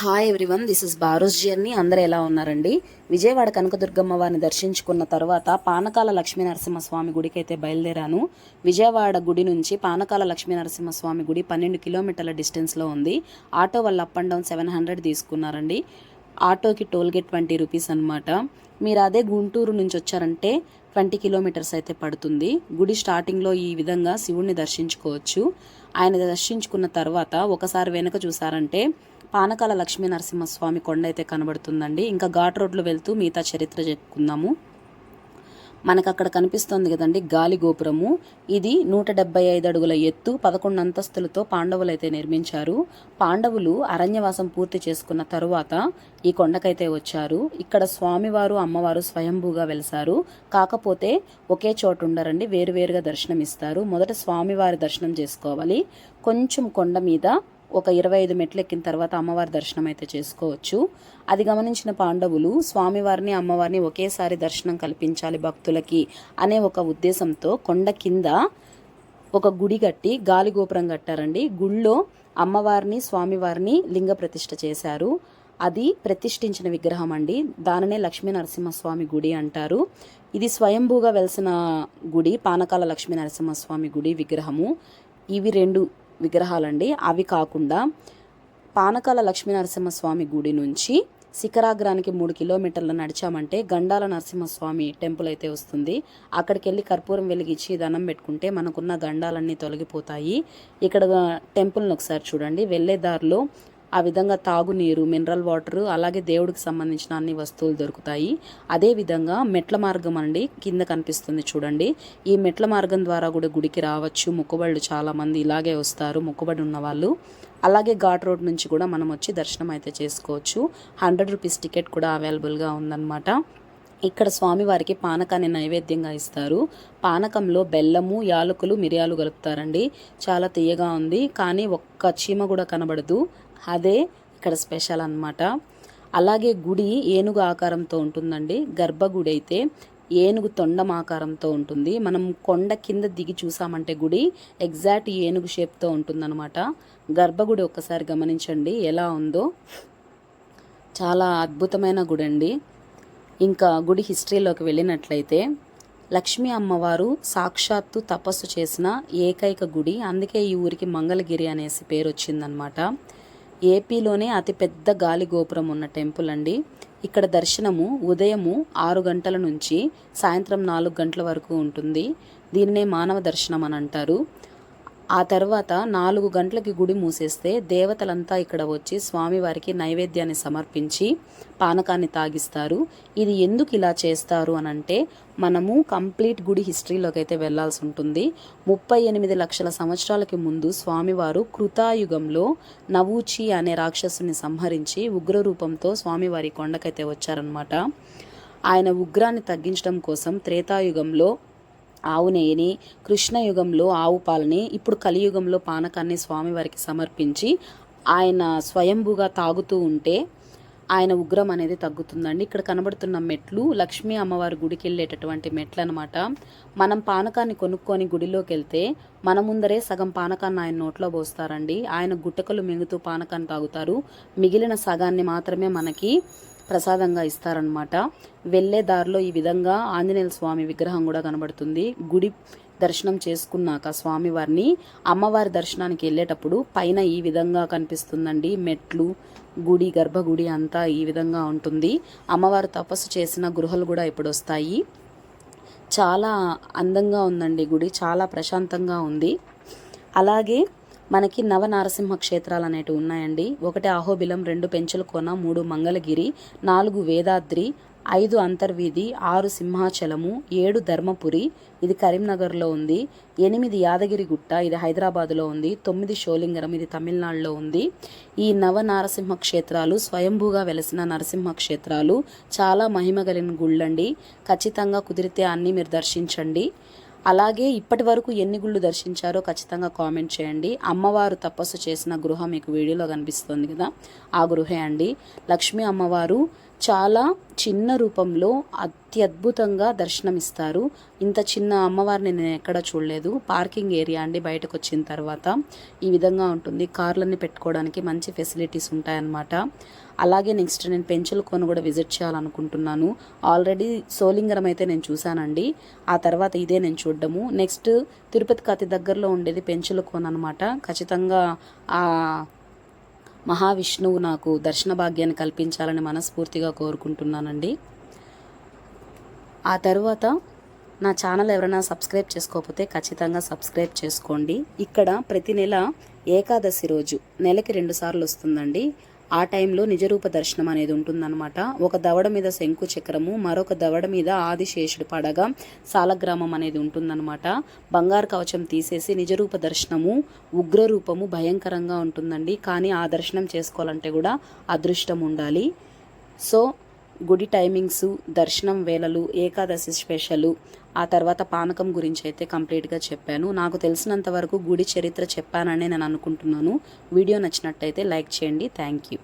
Hi everyone this is Baros journey అందరూ ఎలా ఉన్నారండి? విజయవాడ కనకదుర్గమ్మ వారిని దర్శించుకున్న తర్వాత పానకాల లక్ష్మీ నరసింహస్వామి గుడికి అయితే బయలుదేరాను. విజయవాడ గుడి నుంచి పానకాల లక్ష్మీ నరసింహస్వామి గుడి పన్నెండు కిలోమీటర్ల డిస్టెన్స్లో ఉంది. ఆటో వల్ల up and down seven hundred తీసుకున్నారండి. ఆటోకి టోల్గేట్ ట్వంటీ రూపీస్ అనమాట మీరు అదే గుంటూరు నుంచి వచ్చారంటే ట్వంటీ కిలోమీటర్స్ అయితే పడుతుంది. గుడి స్టార్టింగ్లో ఈ విధంగా శివుణ్ణి దర్శించుకోవచ్చు. ఆయన దర్శించుకున్న తర్వాత ఒకసారి వెనక చూసారంటే పానకాల లక్ష్మీ నరసింహస్వామి కొండ అయితే కనబడుతుందండి. ఇంకా ఘాట్ రోడ్లు వెళ్తూ మిగతా చరిత్ర చెప్పుకుందాము. మనకు అక్కడ కనిపిస్తోంది కదండి గాలి గోపురము. ఇది నూట డెబ్బై ఐదు అడుగుల ఎత్తు పదకొండు అంతస్తులతో పాండవులు అయితే నిర్మించారు. పాండవులు అరణ్యవాసం పూర్తి చేసుకున్న తరువాత ఈ కొండకైతే వచ్చారు. ఇక్కడ స్వామివారు అమ్మవారు స్వయంభూగా వెలిసారు. కాకపోతే ఒకే చోటు ఉండరండి వేరువేరుగా దర్శనం ఇస్తారు మొదట స్వామివారి దర్శనం చేసుకోవాలి. కొంచెం కొండ మీద ఒక ఇరవై ఐదు మెట్లు ఎక్కిన తర్వాత అమ్మవారి దర్శనం అయితే చేసుకోవచ్చు. అది గమనించిన పాండవులు స్వామివారిని అమ్మవారిని ఒకేసారి దర్శనం కల్పించాలి భక్తులకి అనే ఒక ఉద్దేశంతో కొండ కింద ఒక గుడి కట్టి గాలి గోపురం కట్టారండి. గుళ్ళో అమ్మవారిని స్వామివారిని లింగ ప్రతిష్ఠ చేశారు. అది ప్రతిష్ఠించిన విగ్రహం అండి. దానినే లక్ష్మీ నరసింహస్వామి గుడి అంటారు. ఇది స్వయంభూగా వెలిసిన గుడి పానకాల లక్ష్మీ నరసింహస్వామి గుడి విగ్రహము. ఇవి రెండు విగ్రహాలండి. అవి కాకుండా పానకాల లక్ష్మీనరసింహస్వామి గుడి నుంచి శిఖరాగ్రానికి మూడు కిలోమీటర్లు నడిచామంటే గండాల నరసింహస్వామి టెంపుల్ అయితే వస్తుంది. అక్కడికి వెళ్ళి కర్పూరం వెలిగించి దండం పెట్టుకుంటే మనకున్న గండాలన్నీ తొలగిపోతాయి. ఇక్కడ టెంపుల్ని ఒకసారి చూడండి. వెళ్ళే దారిలో ఆ విధంగా తాగునీరు మినరల్ వాటర్ అలాగే దేవుడికి సంబంధించిన అన్ని వస్తువులు దొరుకుతాయి. అదే విధంగా మెట్ల మార్గం అండి కింద కనిపిస్తుంది చూడండి. ఈ మెట్ల మార్గం ద్వారా కూడా గుడికి రావచ్చు. మొక్కుబళ్ళు చాలామంది ఇలాగే వస్తారు మొక్కుబడి ఉన్న వాళ్ళు అలాగే ఘాట్ రోడ్ నుంచి కూడా మనం వచ్చి దర్శనం అయితే చేసుకోవచ్చు. హండ్రెడ్ రూపీస్ టికెట్ కూడా అవైలబుల్గా ఉందన్నమాట. ఇక్కడ స్వామివారికి పానకాన్ని నైవేద్యంగా ఇస్తారు. పానకంలో బెల్లము యాలకులు మిరియాలు కలుపుతారండి. చాలా తీయగా ఉంది కానీ ఒక్క చీమ కూడా కనబడదు. అదే ఇక్కడ స్పెషల్ అనమాట అలాగే గుడి ఏనుగు ఆకారంతో ఉంటుందండి. గర్భగుడి అయితే ఏనుగు తొండం ఆకారంతో ఉంటుంది. మనం కొండ కింద దిగి చూసామంటే గుడి ఎగ్జాక్ట్ ఏనుగు షేప్తో ఉంటుందన్నమాట. గర్భగుడి ఒక్కసారి గమనించండి ఎలా ఉందో. చాలా అద్భుతమైన గుడి అండి ఇంకా గుడి హిస్టరీలోకి వెళ్ళినట్లయితే లక్ష్మీ అమ్మవారు సాక్షాత్తు తపస్సు చేసిన ఏకైక గుడి. అందుకే ఈ ఊరికి మంగళగిరి అనేసి పేరు వచ్చిందనమాట ఏపీలోనే అతిపెద్ద గాలి గోపురం ఉన్న టెంపుల్ అండి. ఇక్కడ దర్శనము ఉదయము ఆరు గంటల నుంచి సాయంత్రం నాలుగు గంటల వరకు ఉంటుంది. దీన్నే మానవ దర్శనం అని అంటారు. ఆ తర్వాత నాలుగు గంటలకి గుడి మూసేస్తే దేవతలంతా ఇక్కడ వచ్చి స్వామివారికి నైవేద్యాన్ని సమర్పించి పానకాన్ని తాగిస్తారు. ఇది ఎందుకు ఇలా చేస్తారు అని అంటే మనము కంప్లీట్ గుడి హిస్టరీలోకి అయితే వెళ్ళాల్సి ఉంటుంది. ముప్పై ఎనిమిది లక్షల సంవత్సరాలకి ముందు స్వామివారు కృతాయుగంలో నవూచి అనే రాక్షసుని సంహరించి ఉగ్రరూపంతో స్వామివారి కొండకైతే వచ్చారనమాట ఆయన ఉగ్రాన్ని తగ్గించడం కోసం త్రేతాయుగంలో ఆవు నెయ్యిని కృష్ణయుగంలో ఆవు పాలని ఇప్పుడు కలియుగంలో పానకాన్ని స్వామివారికి సమర్పించి ఆయన స్వయంభుగా తాగుతూ ఉంటే ఆయన ఉగ్రం అనేది తగ్గుతుందండి. ఇక్కడ కనబడుతున్న మెట్లు లక్ష్మీ అమ్మవారి గుడికి వెళ్ళేటటువంటి మెట్లు అనమాట మనం పానకాన్ని కొనుక్కొని గుడిలోకి వెళ్తే మన ముందరే సగం పానకాన్ని ఆయన నోట్లో పోస్తారండి. ఆయన గుట్టకలు మింగుతూ పానకాన్ని తాగుతారు. మిగిలిన సగాన్ని మాత్రమే మనకి ప్రసాదంగా ఇస్తారనమాట వెళ్ళే దారిలో ఈ విధంగా ఆంజనేయ స్వామి విగ్రహం కూడా కనబడుతుంది. గుడి దర్శనం చేసుకున్నాక స్వామివారిని అమ్మవారి దర్శనానికి వెళ్ళేటప్పుడు పైన ఈ విధంగా కనిపిస్తుందండి. మెట్లు గుడి గర్భగుడి అంతా ఈ విధంగా ఉంటుంది. అమ్మవారు తపస్సు చేసిన గృహలు కూడా ఇప్పుడు వస్తాయి. చాలా అందంగా ఉందండి గుడి. చాలా ప్రశాంతంగా ఉంది. అలాగే మనకి నవనారసింహ క్షేత్రాలు అనేటివి ఉన్నాయండి. ఒకటి అహోబిలం రెండు పెంచుల కోన మూడు మంగళగిరి నాలుగు వేదాద్రి ఐదు అంతర్వీధి ఆరు సింహాచలము ఏడు ధర్మపురి. ఇది కరీంనగర్లో ఉంది. ఎనిమిది యాదగిరి గుట్ట ఇది హైదరాబాద్లో ఉంది. తొమ్మిది షోలింగరం ఇది తమిళనాడులో ఉంది. ఈ నవ నరసింహ క్షేత్రాలు స్వయంభూగా వెలసిన నరసింహ క్షేత్రాలు. చాలా మహిమ గలిన గుళ్ళండి. ఖచ్చితంగా కుదిరితే అన్నీ మీరు దర్శించండి. అలాగే ఇప్పటి వరకు ఎన్ని గుళ్ళు దర్శించారో ఖచ్చితంగా కామెంట్ చేయండి. అమ్మవారు తపస్సు చేసిన గృహం మీకు వీడియోలో కనిపిస్తుంది కదా. ఆ గృహే అండి. లక్ష్మీ అమ్మవారు చాలా చిన్న రూపంలో అత్యద్భుతంగా దర్శనమిస్తారు. ఇంత చిన్న అమ్మవారిని నేను ఎక్కడ చూడలేదు. పార్కింగ్ ఏరియా అండి బయటకు వచ్చిన తర్వాత. ఈ విధంగా ఉంటుంది. కార్లన్నీ పెట్టుకోవడానికి మంచి ఫెసిలిటీస్ ఉంటాయన్నమాట. అలాగే నెక్స్ట్ నేను పెంచులకోన కూడా విజిట్ చేయాలనుకుంటున్నాను. ఆల్రెడీ సోలింగరం అయితే నేను చూశానండి. ఆ తర్వాత ఇదే నేను చూడడము. నెక్స్ట్ తిరుపతికి అతి దగ్గరలో ఉండేది పెంచుల కోన అనమాట ఖచ్చితంగా ఆ మహావిష్ణువు నాకు దర్శన భాగ్యాన్ని కల్పించాలని మనస్ఫూర్తిగా కోరుకుంటున్నానండి. ఆ తర్వాత నా ఛానల్ ఎవరైనా సబ్స్క్రైబ్ చేసుకోకపోతే ఖచ్చితంగా సబ్స్క్రైబ్ చేసుకోండి. ఇక్కడ ప్రతి నెల ఏకాదశి రోజు నెలకి రెండుసార్లు వస్తుందండి. ఆ టైంలో నిజరూప దర్శనం అనేది ఉంటుందన్నమాట. ఒక దవడ మీద శంకు చక్రము మరొక దవడ మీద ఆదిశేషుడు పడగా సాలగ్రామం అనేది ఉంటుందన్నమాట. బంగారు కవచం తీసేసి నిజరూప దర్శనము ఉగ్రరూపము భయంకరంగా ఉంటుందండి. కానీ ఆ దర్శనం చేసుకోవాలంటే కూడా అదృష్టం ఉండాలి. సో గుడి టైమింగ్స్ దర్శనం వేళలు ఏకాదశి స్పెషలు ఆ తర్వాత పానకం గురించి అయితే కంప్లీట్గా చెప్పాను. నాకు తెలిసినంత వరకు గుడి చరిత్ర చెప్పానని నేను అనుకుంటున్నాను. వీడియో నచ్చినట్టయితే లైక్ చేయండి. Thank you